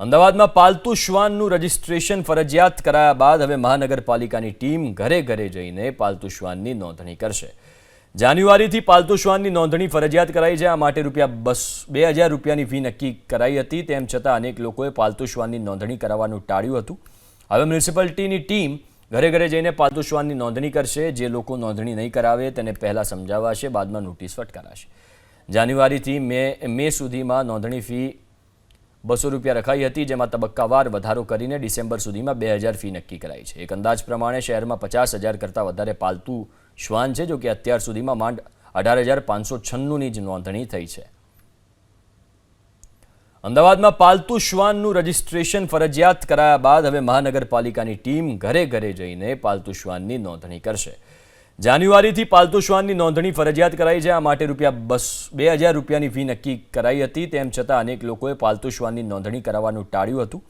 અમદાવાદમાં પાલતુ શ્વાનનું રજીસ્ટ્રેશન ફરજિયાત કરાયા બાદ હવે મહાનગરપાલિકાની ટીમ ઘરે ઘરે જઈને પાલતુ શ્વાનની નોંધણી કરશે. જાન્યુઆરીથી પાલતુ શ્વાનની નોંધણી ફરજિયાત કરાઈ છે. આ માટે રૂપિયા બસ બે હજાર રૂપિયાની ફી નક્કી કરાઈ હતી. તેમ છતાં અનેક લોકોએ પાલતુ શ્વાનની નોંધણી કરાવવાનું ટાળ્યું હતું. હવે મ્યુનિસિપાલિટીની ટીમ ઘરે ઘરે જઈને પાલતુ શ્વાનની નોંધણી કરશે. જે લોકો નોંધણી નહીં કરાવે તેને પહેલાં સમજાવાશે, બાદમાં નોટિસ ફટકારાશે. જાન્યુઆરીથી મે મે સુધીમાં નોંધણી ફી બસો રૂપિયા રખાઈ હતી, જેમાં તબક્કાવાર વધારો કરીને ડિસેમ્બર સુધીમાં બે હજાર ફી નક્કી કરાઈ છે. એક અંદાજ પ્રમાણે શહેરમાં પચાસ હજાર કરતાં વધારે પાલતુ શ્વાન છે, જો કે અત્યાર સુધીમાં માંડ અઢાર હજાર પાંચસો છન્નુંની જ નોંધણી થઈ છે. અમદાવાદમાં પાલતુ શ્વાનનું રજીસ્ટ્રેશન ફરજિયાત કરાયા બાદ હવે મહાનગરપાલિકાની ટીમ ઘરે ઘરે જઈને પાલતુ શ્વાનની નોંધણી કરશે. જાન્યુઆરીથી પાલતુ શ્વાનની નોંધણી ફરજિયાત કરાઈ છે. આ માટે રૂપિયા બસ બે હજાર રૂપિયાની ફી નક્કી કરાઈ હતી. તેમ છતાં અનેક લોકોએ પાલતુ શ્વાનની નોંધણી કરાવવાનું ટાળ્યું હતું.